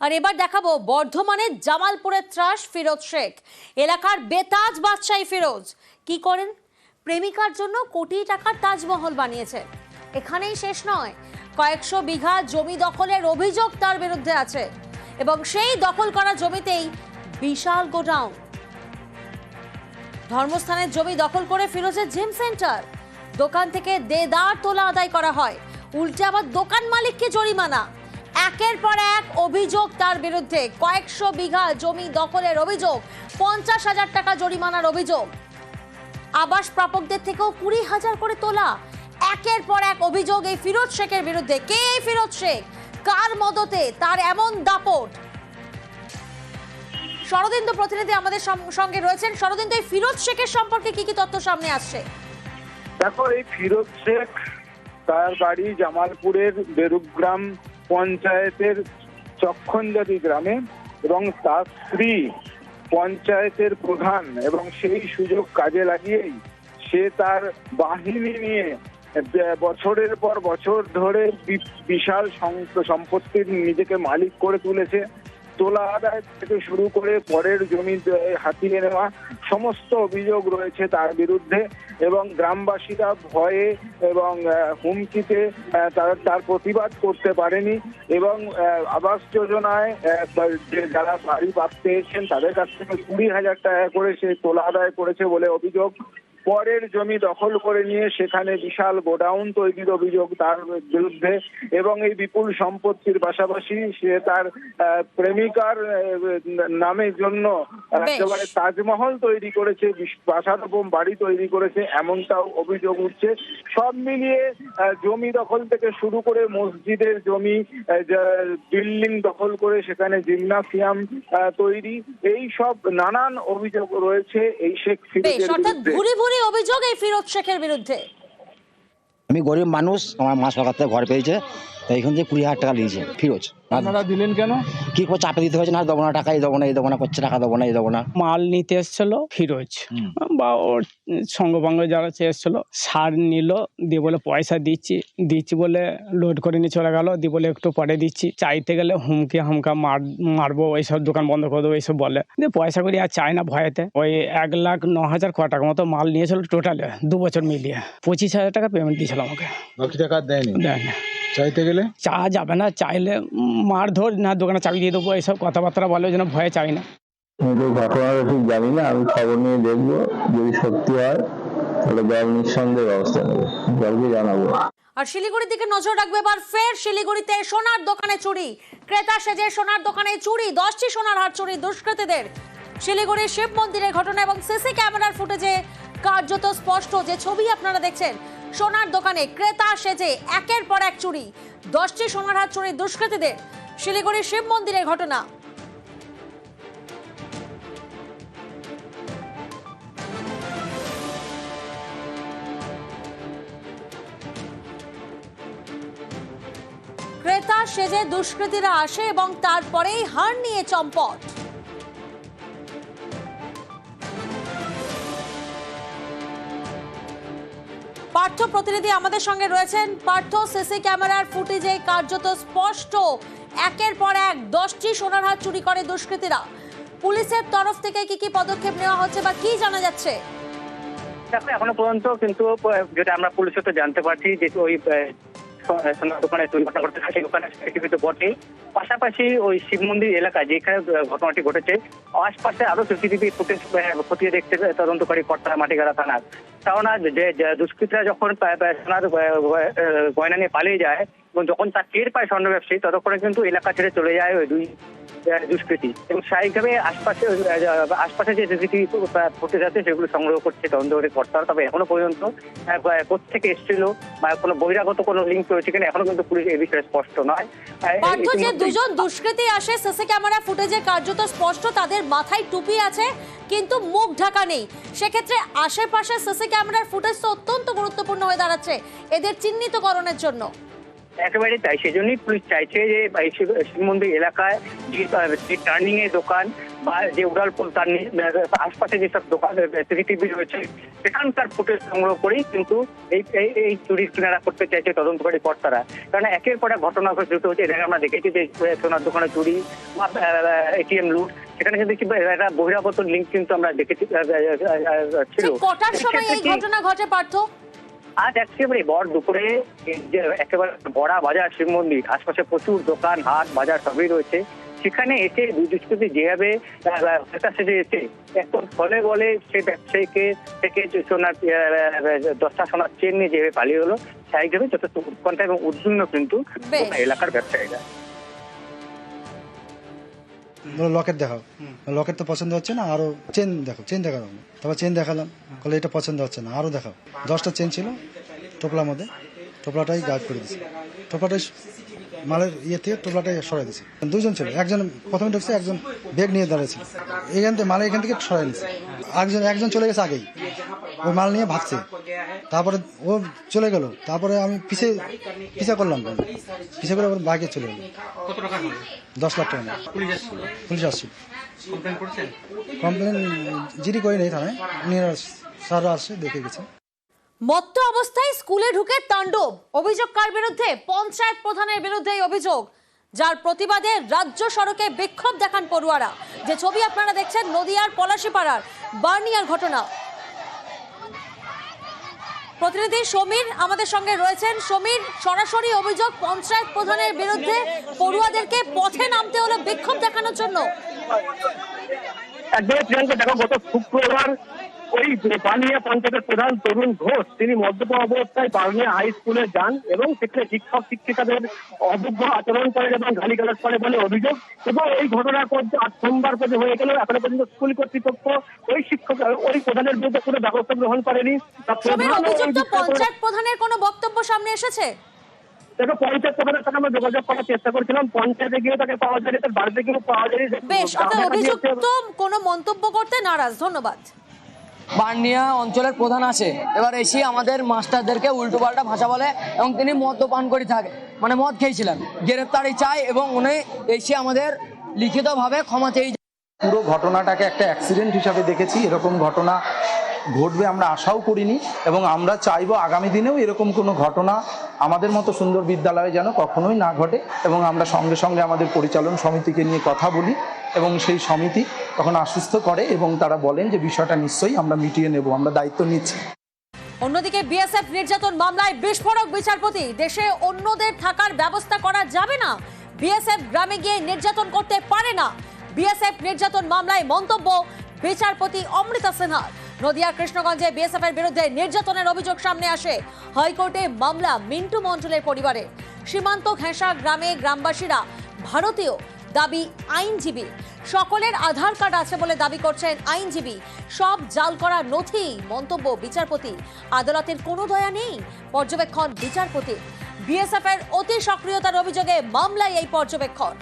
আর এবার দেখাবো বর্ধমানের জামালপুরের ত্রাস ফিরোজ শেখ। এলাকার বেতাজ বাদশাহী ফিরোজ। কি করেন? প্রেমিকার জন্য কোটি টাকার তাজমহল বানিয়েছে। এখানেই শেষ নয়। কয়েকশো বিঘা জমি দখলের অভিযোগ তার বিরুদ্ধে আছে। এবং সেই দখল করা জমিতেই বিশাল গোডাউন। ধর্মস্থানের জমি দখল করে ফিরোজের জিম সেন্টার। দোকান থেকে দেদার তোলা আদায় করা হয়। উল্টে আবার দোকান মালিককে জরিমানা। একের পর এক অভিযোগ তার বিরুদ্ধে। কয়েকশো বিঘা জমি দখলের অভিযোগ, পঞ্চাশ হাজার টাকা জরিমানার অভিযোগ। আবাস প্রাপকদের থেকেও কুড়ি হাজার করে তোলা। একের পর এক অভিযোগ এই ফিরোজ শেখের বিরুদ্ধে। কে এই ফিরোজ শেখ? কার মদতে তার এমন দাপট? শরদিন্দু প্রতিনিধি আমাদের সঙ্গে রয়েছেন। শরদিন্দু, এই ফিরোজ শেখের সম্পর্কে কি কি তথ্য সামনে আসছে? দেখো, এই ফিরোজ শেখ তার বাড়ি জামালপুরের বেরুগ্রাম পঞ্চায়েতের চক্ষণজাতি গ্রামে এবং তার স্ত্রী পঞ্চায়েতের প্রধান এবং সেই সুযোগ কাজে লাগিয়েই সে তার বাহিনী নিয়ে বছরের পর বছর ধরে বিশাল সম্পত্তির নিজেকে মালিক করে তুলেছে। তোলা আদায় থেকে শুরু করে পরের জমি হাতিয়ে নেওয়া সমস্ত অভিযোগ রয়েছে তার বিরুদ্ধে এবং গ্রামবাসীরা ভয়ে এবং হুমকিতে তার তার প্রতিবাদ করতে পারেনি এবং আবাস যোজনায় যারা বাড়ি পাপ পেয়েছেন তাদের কাছ থেকে কুড়ি হাজার টাকা করে সে তোলা আদায় করেছে বলে অভিযোগ। পরের জমি দখল করে নিয়ে সেখানে বিশাল গোডাউন তৈরির অভিযোগ তার বিরুদ্ধে এবং এই বিপুল সম্পত্তির পাশাপাশি সে তার প্রেমিকার নামের জন্য একেবারে তাজমহল তৈরি করেছে প্রাসাদ বাড়ি তৈরি করেছে এমনটাও অভিযোগ উঠছে। সব মিলিয়ে জমি দখল থেকে শুরু করে মসজিদের জমি বিল্ডিং দখল করে সেখানে জিমনাসিয়াম তৈরি। এই সব নানান অভিযোগ রয়েছে এই শেখ অর্থাৎ বিরুদ্ধে। ভুরি অভিযোগ এই ফিরোজ শেখের বিরুদ্ধে? আমি গরিব মানুষ, আমার মা সরকার থেকে ঘর পেয়েছে, তাই এখান থেকে কুড়ি হাজার টাকা নিয়েছে, ফিরোজ। আপনারা দিলেন কেন? কি করে চাপে দিতে হয়েছে না দেবো না টাকা এই দেবো না এই দেবো না করছে টাকা দেবো না এই দেবো না। মাল নিতে এসেছিল ফিরোজ। বা ওর সঙ্গভঙ্গ যারা এসেছিল সার নিল দিয়ে বলে পয়সা দিচ্ছি দিচ্ছি বলে লোড করে নিয়ে চলে গেল দিয়ে বলে একটু পরে দিচ্ছি। চাইতে গেলে হুমকি হামকা মার মারবো এইসব দোকান বন্ধ করে দেবো এইসব বলে। দিয়ে পয়সা করি আর চায় না ভয়েতে। ওই এক লাখ ন হাজার ক টাকা মতো মাল নিয়েছিল টোটালে দু বছর মিলিয়ে। পঁচিশ হাজার টাকা পেমেন্ট দিয়েছিল আমাকে। বাকি টাকা দেয়নি? দেয় না চাইতে গেলে? চা যাবে না চাইলে মার ধর না দোকানে চাবি দিয়ে দেবো এইসব কথাবার্তা বলে ওই জন্য ভয়ে চাই না। আমি তো ঘটনাটা ঠিক জানি না আমি খবর নিয়ে দেখব যদি সত্যি হয় তাহলে দল নিঃসন্দেহে ব্যবস্থা নেবে দলকে জানাব। আর শিলিগুড়ির দিকে নজর রাখবে এবার ফের শিলিগুড়িতে সোনার দোকানে চুরি। ক্রেতা সেজে সোনার দোকানে চুরি দশটি সোনার হার চুরি দুষ্কৃতীদের। শিলিগুড়ির শিব মন্দিরের ঘটনা এবং সিসি ক্যামেরার ফুটেজে কার্যত স্পষ্ট যে ছবি আপনারা দেখছেন সোনার দোকানে ক্রেতা সেজে একের পর এক চুরি। দশটি সোনার হার চুরি দুষ্কৃতীদের। শিলিগুড়ির শিব মন্দিরের ঘটনা। ক্রেতা সেজে দুষ্কৃতীরা আসে এবং তারপরেই হার নিয়ে চম্পট। পার্থ প্রতিনিধি আমাদের সঙ্গে রয়েছেন। পার্থ, সিসি ক্যামেরার ফুটেজে কার্যত স্পষ্ট। একের পর এক দশটি সোনার হাত চুরি করে দুষ্কৃতীরা। পুলিশের তরফ থেকে কি কি পদক্ষেপ নেওয়া হচ্ছে বা কি জানা যাচ্ছে? দেখো, এখনও পর্যন্ত কিন্তু যেটা আমরা পুলিশের তো জানতে পারছি যে ওই সোনার দোকানে দুর্ঘটনা ঘটতে থাকে সিসিটিভি তো বটেই পাশাপাশি ওই শিব মন্দির যেখানে ঘটনাটি ঘটেছে, আশপাশে আরও সিসিটিভি ফুটেজ খতিয়ে দেখতে তদন্তকারী কর্তা মাটিগাড়া থানার। কারণ যে দুষ্কৃতীরা যখন সোনার গয়না নিয়ে পালিয়ে যায়, এবং যখন তার টের পায় স্বর্ণ ব্যবসায়ী, ততক্ষণে কিন্তু এলাকা ছেড়ে চলে যায় ওই দুই দুষ্কৃতী এবং স্বাভাবিকভাবে আশপাশে আশপাশে যে সিসিটিভি ফুটেজ আছে সেগুলো সংগ্রহ করছে তদন্তকারী কর্তারা। তবে এখনও পর্যন্ত কোথেকে এসেছিল বা কোনো বহিরাগত কোনো লিঙ্ক রয়েছে কিনা এখনও কিন্তু পুলিশ এই বিষয়ে স্পষ্ট নয়। যে দুজন দুষ্কৃতী আসে সিসি ক্যামেরা ফুটেজে কার্যত স্পষ্ট তাদের মাথায় টুপি আছে কিন্তু মুখ ঢাকা নেই। সেক্ষেত্রে আশেপাশে সিসি ক্যামেরার ফুটেজ তো অত্যন্ত গুরুত্বপূর্ণ হয়ে দাঁড়াচ্ছে এদের চিহ্নিতকরণের জন্য। একেবারে তাই সেজন্যই পুলিশ চাইছে যে শিব মন্দির এলাকায় যে টার্নিং এর দোকান বা যে উড়ালপুল তার আশপাশে যেসব দোকান সিসিটিভি রয়েছে সেখানকার ফুটেজ সংগ্রহ করেই কিন্তু এই এই- চুরির কিনারা করতে চাইছে তদন্তকারী কর্তারা। কারণ একের পর এক ঘটনা ঘটিত হচ্ছে আগে আমরা দেখেছি যে সোনার দোকানে চুরি বা এটিএম লুট সেখানে কিন্তু কি একটা বহিরাগত লিঙ্ক কিন্তু আমরা দেখেছি ছিল। কটার সময় এই ঘটনা ঘটে পার্থ? আজ একেবারে বড় দুপুরে যে একেবারে বড়া বাজার শিব মন্দির আশপাশে প্রচুর দোকান হাট বাজার সবই রয়েছে। সেখানে এসে দুই দুষ্কৃতী যেভাবে সেজে এসে এখন ফলে বলে সে ব্যবসায়ীকে থেকে সোনার দশটা সোনার চেন নিয়ে যেভাবে পালিয়ে হলো স্বাভাবিকভাবে যথেষ্ট উৎকণ্ঠা এবং উদ্বিগ্ন কিন্তু এলাকার ব্যবসায়ীরা। বলো লকেট দেখাও। লকেট তো পছন্দ হচ্ছে না আরও চেন দেখো চেন দেখালাম তারপর চেন দেখালাম বলে এটা পছন্দ হচ্ছে না আরও দেখাও। দশটা চেন ছিল টোপলার মধ্যে টোপলাটাই গায়েব করে দিছে টোপলাটাই মালের ইয়ে থেকে টোপলাটাই সরাই দিছে দুজন ছিল একজন প্রথমে ঢুকছে একজন ব্যাগ নিয়ে দাঁড়িয়েছিল এখান থেকে মাল এখান থেকে সরাই নিছে একজন একজন চলে গেছে আগেই। ওই মাল নিয়ে ভাগছে। তারপরে ও চলে গেল। তারপরে আমি পিছে পিছা করলাম। পিছে করে আবার বাইকে চলে গেল দশ লাখ টাকা পুলিশ আসছিল? কমপ্লেন জিডি করি নেই থানায়। স্যাররা আসছে দেখে গেছে। মত্ত অবস্থায় স্কুলে ঢুকে তাণ্ডব। অভিযোগ কার বিরুদ্ধে? পঞ্চায়েত প্রধানের বিরুদ্ধে এই অভিযোগ। যার প্রতিবাদে রাজ্য সড়কে বিক্ষোভ দেখান পড়ুয়ারা। যে ছবি আপনারা দেখছেন নদিয়ার পলাশিপাড়ার বার্নিয়ার ঘটনা। প্রতিনিধি সমীর আমাদের সঙ্গে রয়েছেন। সমীর, সরাসরি অভিযোগ পঞ্চায়েত প্রধানের বিরুদ্ধে পড়ুয়াদেরকে পথে নামতে হলে বিক্ষোভ দেখানোর জন্য। একদমই প্রিয়াঙ্কা, দেখো, গত শুক্রবার ওই বানিয়া পঞ্চায়েতের প্রধান তরুণ ঘোষ তিনি মদ্যপ অবস্থায় বানিয়া হাই স্কুলে যান এবং সেখানে শিক্ষক শিক্ষিকাদের অযোগ্য আচরণ করে এবং গালিগালাজ করে বলে অভিযোগ এবং এই ঘটনা আজ সোমবার পর্যন্ত হয়ে গেল এখনও পর্যন্ত স্কুল কর্তৃপক্ষ ওই শিক্ষক ওই প্রধানের বিরুদ্ধে কোনো ব্যবস্থা গ্রহণ করেনি। অভিযুক্ত পঞ্চায়েত প্রধানের কোনো বক্তব্য সামনে এসেছে? দেখো পঞ্চায়েত প্রধানের সাথে আমরা যোগাযোগ করার চেষ্টা করছিলাম পঞ্চায়েতে গিয়ে তাকে পাওয়া যায়নি তার বাড়িতে গিয়েও পাওয়া যায়নি বেশ অভিযুক্ত কোনো মন্তব্য করতে নারাজ ধন্যবাদ। বার্নিয়া অঞ্চলের প্রধান আছে। এবার এসে আমাদের মাস্টারদেরকে উল্টো পাল্টা ভাষা বলে এবং তিনি মদ্যপান করে থাকে মানে মদ খেয়েছিলেন। গ্রেফতারি চাই এবং উনি এসে আমাদের লিখিতভাবে ক্ষমা চেয়ে পুরো ঘটনাটাকে একটা অ্যাক্সিডেন্ট হিসাবে দেখেছি। এরকম ঘটনা ঘটবে আমরা আশাও করিনি এবং আমরা চাইব আগামী দিনেও এরকম কোনো ঘটনা আমাদের মতো সুন্দর বিদ্যালয়ে যেন কখনোই না ঘটে এবং আমরা সঙ্গে সঙ্গে আমাদের পরিচালন সমিতিকে নিয়ে কথা বলি। এবং সেই সমিতি তখন আশ্বস্ত করে এবং তারা বলেন যে বিষয়টা নিশ্চয়ই আমরা মিটিয়ে নেব, আমরা দায়িত্ব নিচ্ছি। অন্যদিকে বিএসএফ নির্যাতন মামলায় বিস্ফোরক বিচারপতি, দেশে অন্যদের থাকার ব্যবস্থা করা যাবে না। বিএসএফ গ্রামে গিয়ে নির্যাতন করতে পারে না। বিএসএফ নির্যাতন মামলায় মন্তব্য বিচারপতি অমৃতা সিনহা নদিয়ার কৃষ্ণগঞ্জে বিএসএফ এর বিরুদ্ধে নির্যাতনের অভিযোগ সামনে আসে। হাইকোর্টে মামলা মিন্টু মন্ডলের পরিবারে। সীমান্ত ঘেঁষা গ্রামে গ্রামবাসীরা ভারতীয় দাবি আইনজীবী। সকলের আধার কার্ড আছে বলে দাবি করছেন আইনজীবী। সব জাল করা নথি, মন্তব্য বিচারপতি। আদালতের কোনো দয়া নেই, পর্যবেক্ষণ বিচারপতি। বিএসএফ এর অতি সক্রিয়তার অভিযোগে মামলায় এই পর্যবেক্ষণ।